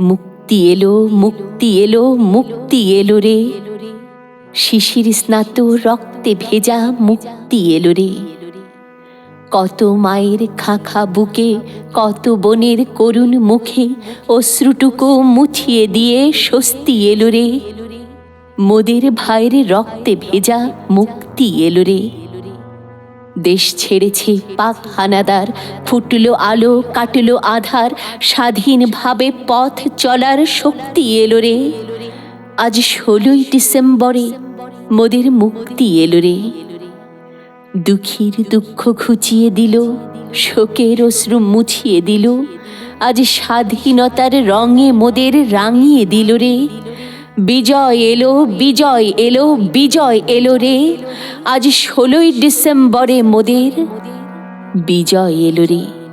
মুক্তি এলো মুক্তি এলো মুক্তি এলো রে। শিশির স্নাত রক্তে ভেজা মুক্তি এলো রে। কত মায়ের খাখা বুকে, কত বোনের করুণ মুখে অশ্রুটুকু মুছিয়ে দিয়ে স্বস্তি এলো রে। মোদের ভাইয়ের রক্তে ভেজা মুক্তি এলো রে। দেশ ছেড়েছে পাক হানাদার ফুটলো আলো, কাটলো আধার, স্বাধীনভাবে পথ চলার শক্তি এলো রে। আজ ষোলোই ডিসেম্বরে মোদের মুক্তি এলো রে। দুঃখীর দুঃখ ঘুচিয়ে দিল, শোকের অশ্রু মুছিয়ে দিল। আজ স্বাধীনতার রঙে মোদের রাঙিয়ে দিল রে। বিজয় এলো বিজয় এলো বিজয় এলো রে। আজ ষোলোই ডিসেম্বরে মোদের বিজয় এলো রে।